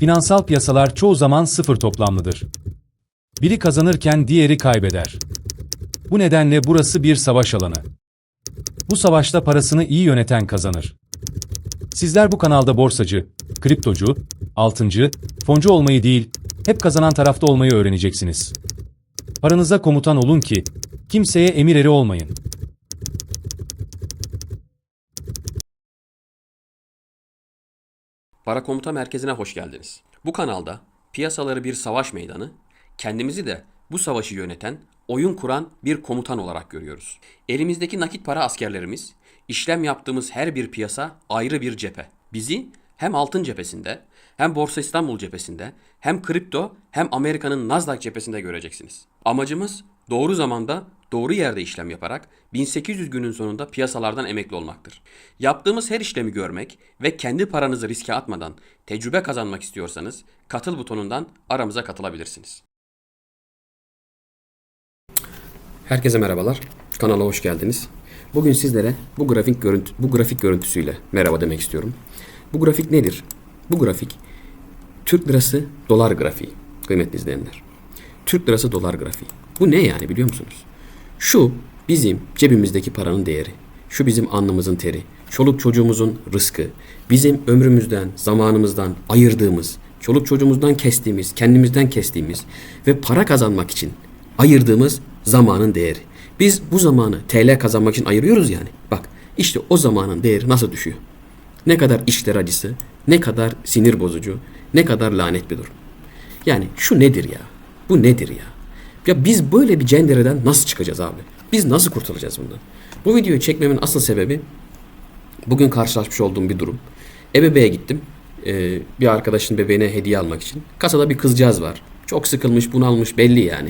Finansal piyasalar çoğu zaman sıfır toplamlıdır. Biri kazanırken diğeri kaybeder. Bu nedenle burası bir savaş alanı. Bu savaşta parasını iyi yöneten kazanır. Sizler bu kanalda borsacı, kriptocu, altıncı, foncu olmayı değil, hep kazanan tarafta olmayı öğreneceksiniz. Paranıza komutan olun ki, kimseye emir eri olmayın. Para Komuta Merkezi'ne hoş geldiniz. Bu kanalda piyasaları bir savaş meydanı, kendimizi de bu savaşı yöneten, oyun kuran bir komutan olarak görüyoruz. Elimizdeki nakit para askerlerimiz, işlem yaptığımız her bir piyasa ayrı bir cephe. Bizi hem altın cephesinde, hem Borsa İstanbul cephesinde, hem kripto, hem Amerika'nın Nasdaq cephesinde göreceksiniz. Amacımız doğru zamanda doğru yerde işlem yaparak 1800 günün sonunda piyasalardan emekli olmaktır. Yaptığımız her işlemi görmek ve kendi paranızı riske atmadan tecrübe kazanmak istiyorsanız katıl butonundan aramıza katılabilirsiniz. Herkese merhabalar. Kanala hoş geldiniz. Bugün sizlere bu grafik görüntü bu grafik görüntüsüyle merhaba demek istiyorum. Bu grafik nedir? Bu grafik Türk lirası dolar grafiği kıymetli izleyenler. Türk lirası dolar grafiği. Bu ne yani biliyor musunuz? Şu bizim cebimizdeki paranın değeri. Şu bizim alnımızın teri. Çoluk çocuğumuzun rızkı. Bizim ömrümüzden, zamanımızdan ayırdığımız, çoluk çocuğumuzdan kestiğimiz, kendimizden kestiğimiz ve para kazanmak için ayırdığımız zamanın değeri. Biz bu zamanı TL kazanmak için ayırıyoruz yani. Bak işte o zamanın değeri nasıl düşüyor? Ne kadar işler acısı, ne kadar sinir bozucu, ne kadar lanet bir durum. Yani şu nedir ya? Bu nedir ya? Ya biz böyle bir cendereden nasıl çıkacağız abi? Biz nasıl kurtulacağız bundan? Bu videoyu çekmemin asıl sebebi bugün karşılaşmış olduğum bir durum. Ebebeğe gittim. Ee, bir arkadaşın bebeğine hediye almak için. Kasada bir kızcağız var. Çok sıkılmış, bunalmış belli yani.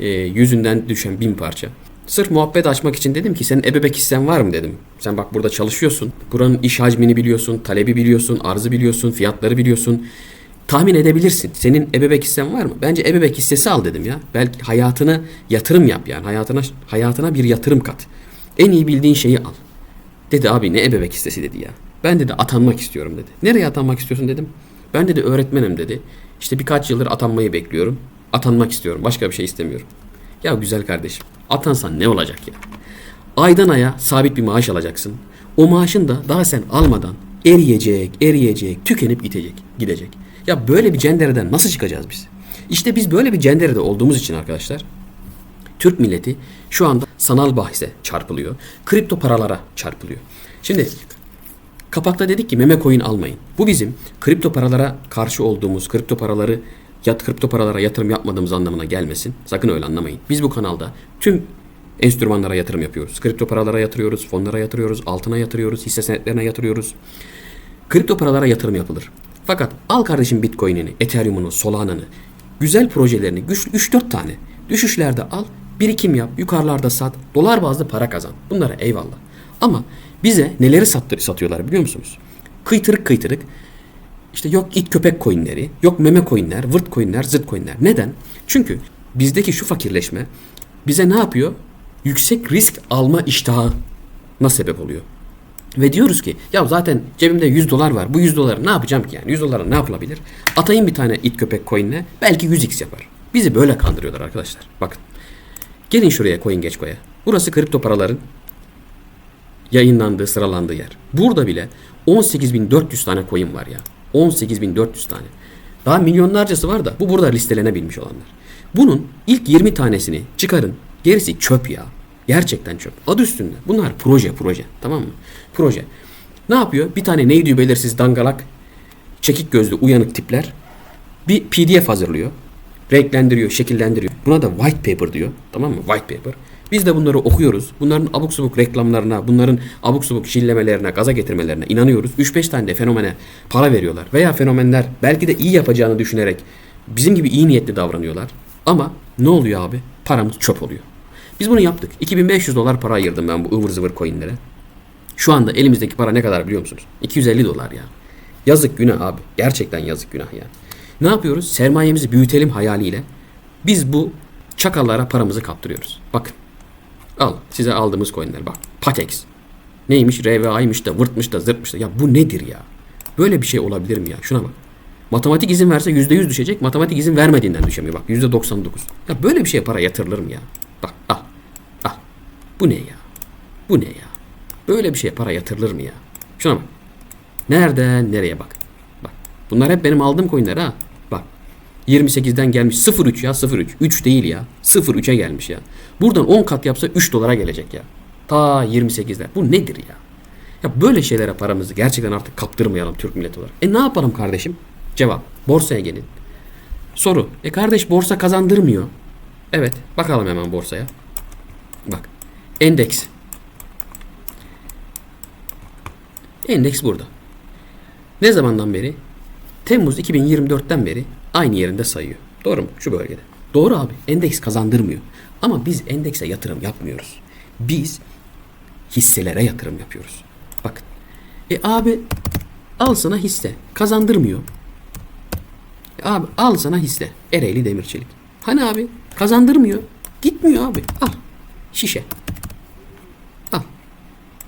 Ee, yüzünden düşen bin parça. Sırf muhabbet açmak için dedim ki senin ebebek hissen var mı dedim. Sen bak burada çalışıyorsun. Buranın iş hacmini biliyorsun, talebi biliyorsun, arzı biliyorsun, fiyatları biliyorsun. Tahmin edebilirsin. Senin ebebek hissen var mı? Bence ebebek hissesi al dedim ya. Belki hayatına yatırım yap yani. Hayatına hayatına bir yatırım kat. En iyi bildiğin şeyi al. Dedi abi ne ebebek hissesi dedi ya. Ben dedi atanmak istiyorum dedi. Nereye atanmak istiyorsun dedim. Ben dedi öğretmenim dedi. İşte birkaç yıldır atanmayı bekliyorum. Atanmak istiyorum. Başka bir şey istemiyorum. Ya güzel kardeşim. Atansan ne olacak ya? Aydan aya sabit bir maaş alacaksın. O maaşın da daha sen almadan eriyecek, eriyecek, tükenip gidecek, gidecek. Ya böyle bir cendereden nasıl çıkacağız biz? İşte biz böyle bir cenderede olduğumuz için arkadaşlar Türk milleti şu anda sanal bahse çarpılıyor. Kripto paralara çarpılıyor. Şimdi kapakta dedik ki meme coin almayın. Bu bizim kripto paralara karşı olduğumuz, kripto paraları yat kripto paralara yatırım yapmadığımız anlamına gelmesin. Sakın öyle anlamayın. Biz bu kanalda tüm enstrümanlara yatırım yapıyoruz. Kripto paralara yatırıyoruz, fonlara yatırıyoruz, altına yatırıyoruz, hisse senetlerine yatırıyoruz. Kripto paralara yatırım yapılır. Fakat al kardeşim Bitcoin'ini, Ethereum'unu, Solana'nı, güzel projelerini, güçlü 3-4 tane düşüşlerde al, birikim yap, yukarılarda sat, dolar bazlı para kazan. Bunlara eyvallah. Ama bize neleri sattır, satıyorlar biliyor musunuz? Kıytırık kıytırık işte yok it köpek coinleri, yok meme coinler, vırt coinler, zırt coinler. Neden? Çünkü bizdeki şu fakirleşme bize ne yapıyor? Yüksek risk alma iştahına sebep oluyor. Ve diyoruz ki ya zaten cebimde 100 dolar var. Bu 100 doları ne yapacağım ki yani? 100 dolara ne yapılabilir? Atayım bir tane it köpek coin'le belki 100x yapar. Bizi böyle kandırıyorlar arkadaşlar. Bakın. Gelin şuraya coin geç koya. Burası kripto paraların yayınlandığı, sıralandığı yer. Burada bile 18.400 tane coin var ya. 18.400 tane. Daha milyonlarcası var da bu burada listelenebilmiş olanlar. Bunun ilk 20 tanesini çıkarın. Gerisi çöp ya. Gerçekten çöp. Adı üstünde. Bunlar proje proje. Tamam mı? Proje. Ne yapıyor? Bir tane neydi belirsiz dangalak, çekik gözlü uyanık tipler bir PDF hazırlıyor. Renklendiriyor, şekillendiriyor. Buna da white paper diyor. Tamam mı? White paper. Biz de bunları okuyoruz. Bunların abuk subuk reklamlarına, bunların abuk subuk şillemelerine, gaza getirmelerine inanıyoruz. 3-5 tane de fenomene para veriyorlar. Veya fenomenler belki de iyi yapacağını düşünerek bizim gibi iyi niyetli davranıyorlar. Ama ne oluyor abi? Paramız çöp oluyor. Biz bunu yaptık. 2500 dolar para ayırdım ben bu ıvır zıvır coinlere. Şu anda elimizdeki para ne kadar biliyor musunuz? 250 dolar ya. Yazık günah abi. Gerçekten yazık günah ya. Ne yapıyoruz? Sermayemizi büyütelim hayaliyle. Biz bu çakallara paramızı kaptırıyoruz. Bakın. Al. Size aldığımız coinler bak. Patex. Neymiş? RVA'ymış da vırtmış da zırtmış da. Ya bu nedir ya? Böyle bir şey olabilir mi ya? Şuna bak. Matematik izin verse %100 düşecek. Matematik izin vermediğinden düşemiyor bak %99. Ya böyle bir şeye para yatırılır mı ya? Bak al. Bu ne ya? Bu ne ya? Böyle bir şeye para yatırılır mı ya? Şuna bak. Nereden nereye bak. Bak. Bunlar hep benim aldığım coinler ha. Bak. 28'den gelmiş 0.3 ya 0.3. 3 değil ya. 0.3'e gelmiş ya. Buradan 10 kat yapsa 3 dolara gelecek ya. Ta 28'ler. Bu nedir ya? Ya böyle şeylere paramızı gerçekten artık kaptırmayalım Türk milleti olarak. E ne yapalım kardeşim? Cevap. Borsaya gelin. Soru. E kardeş borsa kazandırmıyor. Evet. Bakalım hemen borsaya. Endeks. Endeks burada. Ne zamandan beri? Temmuz 2024'ten beri aynı yerinde sayıyor. Doğru mu? Şu bölgede. Doğru abi. Endeks kazandırmıyor. Ama biz endekse yatırım yapmıyoruz. Biz hisselere yatırım yapıyoruz. Bakın. E abi al sana hisse. Kazandırmıyor. E abi al sana hisse. Ereğli Demir Çelik. Hani abi kazandırmıyor. Gitmiyor abi. Al. Şişe.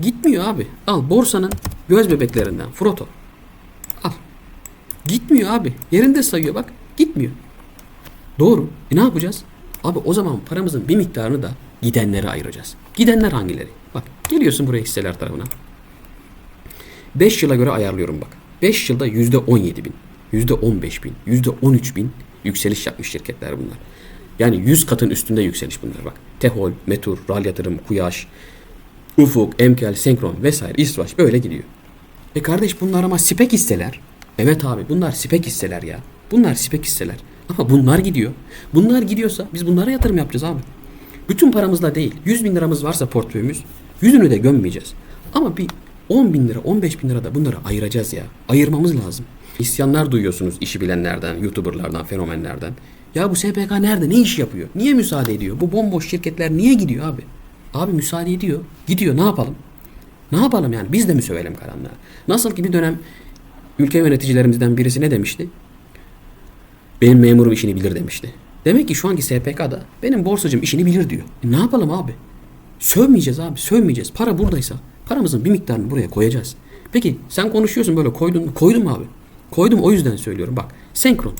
Gitmiyor abi. Al borsanın göz bebeklerinden. Froto. Al. Gitmiyor abi. Yerinde sayıyor bak. Gitmiyor. Doğru. E ne yapacağız? Abi o zaman paramızın bir miktarını da gidenlere ayıracağız. Gidenler hangileri? Bak geliyorsun buraya hisseler tarafına. 5 yıla göre ayarlıyorum bak. 5 yılda %17 bin, %15 bin, %13 bin yükseliş yapmış şirketler bunlar. Yani 100 katın üstünde yükseliş bunlar bak. Tehol, Metur, Ral Yatırım, Kuyaş, Ufuk, Emkel, Senkron vesaire İsvaç böyle gidiyor. E kardeş bunlar ama spek hisseler. Evet abi bunlar spek hisseler ya. Bunlar spek hisseler. Ama bunlar gidiyor. Bunlar gidiyorsa biz bunlara yatırım yapacağız abi. Bütün paramızla değil. 100 bin liramız varsa portföyümüz. Yüzünü de gömmeyeceğiz. Ama bir 10 bin lira 15 bin lira da bunları ayıracağız ya. Ayırmamız lazım. İsyanlar duyuyorsunuz işi bilenlerden, youtuberlardan, fenomenlerden. Ya bu SPK nerede? Ne iş yapıyor? Niye müsaade ediyor? Bu bomboş şirketler niye gidiyor abi? Abi müsaade ediyor. Gidiyor ne yapalım? Ne yapalım yani? Biz de mi sövelim karanlığa? Nasıl ki bir dönem ülke yöneticilerimizden birisi ne demişti? Benim memurum işini bilir demişti. Demek ki şu anki SPK'da benim borsacım işini bilir diyor. E ne yapalım abi? Sövmeyeceğiz abi, sövmeyeceğiz. Para buradaysa paramızın bir miktarını buraya koyacağız. Peki sen konuşuyorsun böyle koydun mu? Koydum abi. Koydum o yüzden söylüyorum. Bak senkron.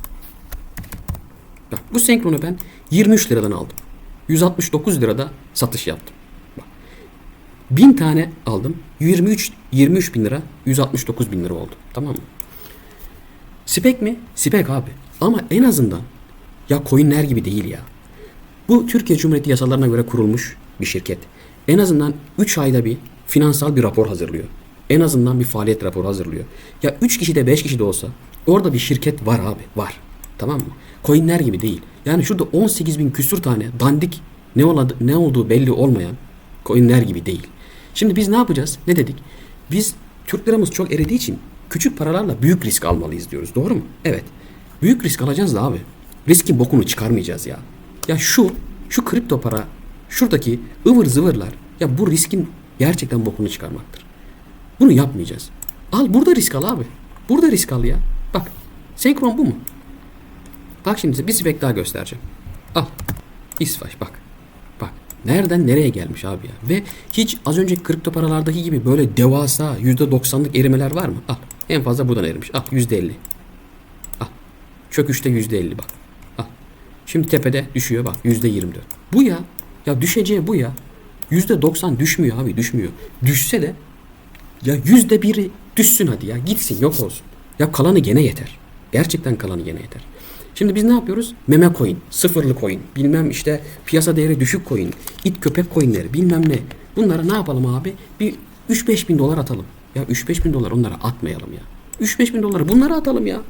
Bak bu senkronu ben 23 liradan aldım. 169 lirada satış yaptım. Bak. 1000 tane aldım. 23 23 bin lira 169 bin lira oldu. Tamam mı? Spek mi? Spek abi. Ama en azından ya coinler gibi değil ya. Bu Türkiye Cumhuriyeti yasalarına göre kurulmuş bir şirket. En azından 3 ayda bir finansal bir rapor hazırlıyor. En azından bir faaliyet raporu hazırlıyor. Ya 3 kişi de 5 kişi de olsa orada bir şirket var abi. Var. Tamam mı? Coinler gibi değil. Yani şurada 18 bin küsür tane dandik ne, oladı, ne olduğu belli olmayan coinler gibi değil. Şimdi biz ne yapacağız? Ne dedik? Biz Türk liramız çok eridiği için küçük paralarla büyük risk almalıyız diyoruz. Doğru mu? Evet. Büyük risk alacağız da abi. Riskin bokunu çıkarmayacağız ya. Ya şu, şu kripto para, şuradaki ıvır zıvırlar ya bu riskin gerçekten bokunu çıkarmaktır. Bunu yapmayacağız. Al burada risk al abi. Burada risk al ya. Bak. Senkron bu mu? Bak şimdi bir spek daha göstereceğim. Al. İsvaç bak. Nereden nereye gelmiş abi ya. Ve hiç az önceki kripto paralardaki gibi böyle devasa %90'lık erimeler var mı? Al. En fazla buradan erimiş. Al %50. Al. Çöküşte %50 bak. Al. Şimdi tepede düşüyor bak %24. Bu ya. Ya düşeceği bu ya. %90 düşmüyor abi düşmüyor. Düşse de ya yüzde biri düşsün hadi ya gitsin yok olsun. Ya kalanı gene yeter. Gerçekten kalanı gene yeter. Şimdi biz ne yapıyoruz? Meme coin, sıfırlı coin, bilmem işte piyasa değeri düşük coin, it köpek coinleri bilmem ne. Bunlara ne yapalım abi? Bir 3-5 bin dolar atalım. Ya 3-5 bin dolar onlara atmayalım ya. 3-5 bin doları bunlara atalım ya.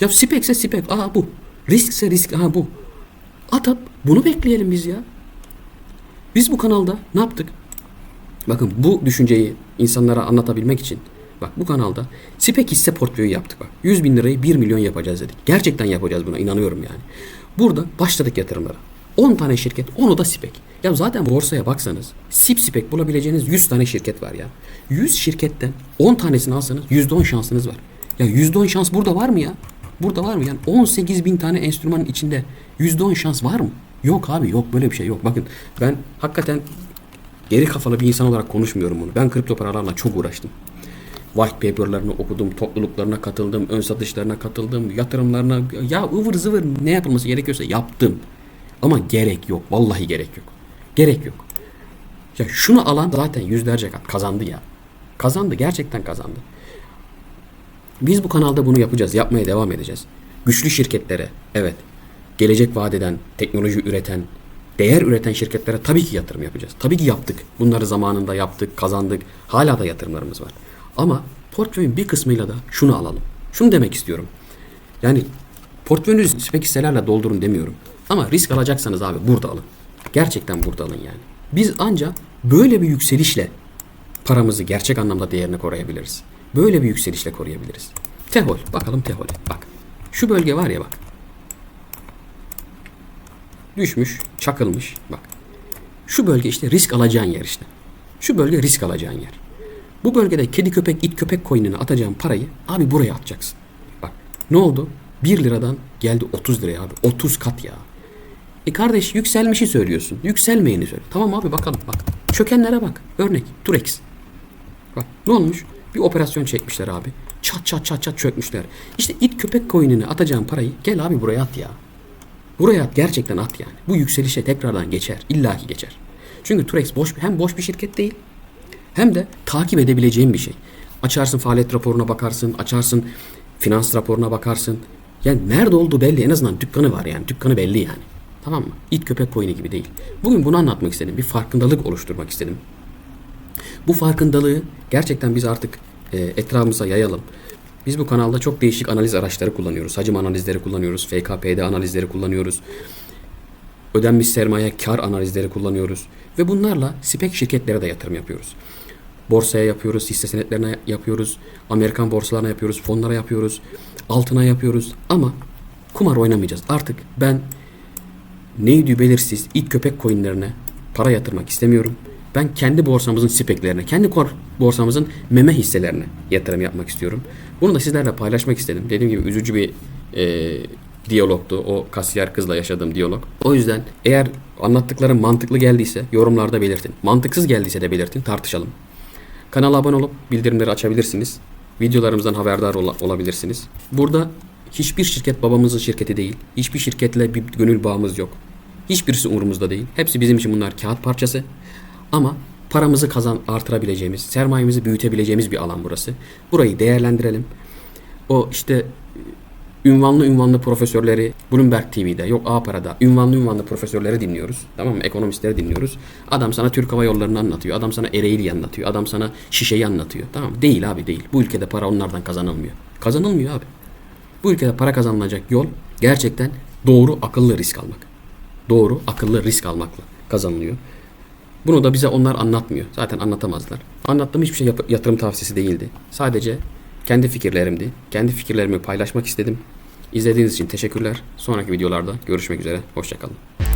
Ya spekse spek. Aha bu. Riskse risk. Aha bu. Atıp bunu bekleyelim biz ya. Biz bu kanalda ne yaptık? Bakın bu düşünceyi insanlara anlatabilmek için bak bu kanalda spek hisse portföyü yaptık bak. 100 bin lirayı 1 milyon yapacağız dedik. Gerçekten yapacağız buna inanıyorum yani. Burada başladık yatırımlara. 10 tane şirket onu da spek. Ya zaten borsaya baksanız sip spek bulabileceğiniz 100 tane şirket var ya. 100 şirketten 10 tanesini alsanız %10 şansınız var. Ya %10 şans burada var mı ya? Burada var mı? Yani 18 bin tane enstrümanın içinde %10 şans var mı? Yok abi yok böyle bir şey yok. Bakın ben hakikaten geri kafalı bir insan olarak konuşmuyorum bunu. Ben kripto paralarla çok uğraştım. White paper'larını okudum, topluluklarına katıldım, ön satışlarına katıldım, yatırımlarına ya ıvır zıvır ne yapılması gerekiyorsa yaptım. Ama gerek yok. Vallahi gerek yok. Gerek yok. Ya şunu alan zaten yüzlerce kat kazandı ya. Kazandı. Gerçekten kazandı. Biz bu kanalda bunu yapacağız. Yapmaya devam edeceğiz. Güçlü şirketlere, evet. Gelecek vadeden, teknoloji üreten, değer üreten şirketlere tabii ki yatırım yapacağız. Tabii ki yaptık. Bunları zamanında yaptık, kazandık. Hala da yatırımlarımız var. Ama portföyün bir kısmıyla da şunu alalım. Şunu demek istiyorum. Yani portföyünüzü spek hisselerle doldurun demiyorum. Ama risk alacaksanız abi burada alın. Gerçekten burada alın yani. Biz ancak böyle bir yükselişle paramızı gerçek anlamda değerini koruyabiliriz. Böyle bir yükselişle koruyabiliriz. Tehol. Bakalım Tehol. Bak. Şu bölge var ya bak. Düşmüş, çakılmış. Bak. Şu bölge işte risk alacağın yer işte. Şu bölge risk alacağın yer. Bu bölgede kedi köpek it köpek coin'ine atacağın parayı abi buraya atacaksın. Bak ne oldu? 1 liradan geldi 30 liraya abi. 30 kat ya. E kardeş yükselmişi söylüyorsun. Yükselmeyeni söyle. Tamam abi bakalım bak. Çökenlere bak. Örnek Turex. Bak ne olmuş? Bir operasyon çekmişler abi. Çat çat çat çat çökmüşler. İşte it köpek coin'ine atacağın parayı gel abi buraya at ya. Buraya at gerçekten at yani. Bu yükselişe tekrardan geçer. İlla ki geçer. Çünkü Turex boş hem boş bir şirket değil hem de takip edebileceğin bir şey. Açarsın faaliyet raporuna bakarsın, açarsın finans raporuna bakarsın. Yani nerede olduğu belli. En azından dükkanı var yani. Dükkanı belli yani. Tamam mı? İt köpek coin'i gibi değil. Bugün bunu anlatmak istedim. Bir farkındalık oluşturmak istedim. Bu farkındalığı gerçekten biz artık e, etrafımıza yayalım. Biz bu kanalda çok değişik analiz araçları kullanıyoruz. Hacim analizleri kullanıyoruz. FKPD analizleri kullanıyoruz. Ödenmiş sermaye kar analizleri kullanıyoruz. Ve bunlarla spek şirketlere de yatırım yapıyoruz. Borsaya yapıyoruz, hisse senetlerine yapıyoruz, Amerikan borsalarına yapıyoruz, fonlara yapıyoruz, altına yapıyoruz. Ama kumar oynamayacağız. Artık ben neydi belirsiz it köpek coinlerine para yatırmak istemiyorum. Ben kendi borsamızın speklerine, kendi borsamızın meme hisselerine yatırım yapmak istiyorum. Bunu da sizlerle paylaşmak istedim. Dediğim gibi üzücü bir e, diyalogtu. O kasiyer kızla yaşadığım diyalog. O yüzden eğer anlattıklarım mantıklı geldiyse yorumlarda belirtin. Mantıksız geldiyse de belirtin. Tartışalım. Kanala abone olup bildirimleri açabilirsiniz. Videolarımızdan haberdar ola- olabilirsiniz. Burada hiçbir şirket babamızın şirketi değil. Hiçbir şirketle bir gönül bağımız yok. Hiçbirisi umurumuzda değil. Hepsi bizim için bunlar kağıt parçası. Ama paramızı kazan artırabileceğimiz, sermayemizi büyütebileceğimiz bir alan burası. Burayı değerlendirelim. O işte ünvanlı ünvanlı profesörleri Bloomberg TV'de yok A Para'da ünvanlı ünvanlı profesörleri dinliyoruz. Tamam mı? Ekonomistleri dinliyoruz. Adam sana Türk Hava Yolları'nı anlatıyor. Adam sana Ereğli'yi anlatıyor. Adam sana şişeyi anlatıyor. Tamam mı? Değil abi değil. Bu ülkede para onlardan kazanılmıyor. Kazanılmıyor abi. Bu ülkede para kazanılacak yol gerçekten doğru akıllı risk almak. Doğru akıllı risk almakla kazanılıyor. Bunu da bize onlar anlatmıyor. Zaten anlatamazlar. Anlattığım hiçbir şey yatırım tavsiyesi değildi. Sadece kendi fikirlerimdi. Kendi fikirlerimi paylaşmak istedim. İzlediğiniz için teşekkürler. Sonraki videolarda görüşmek üzere. Hoşçakalın.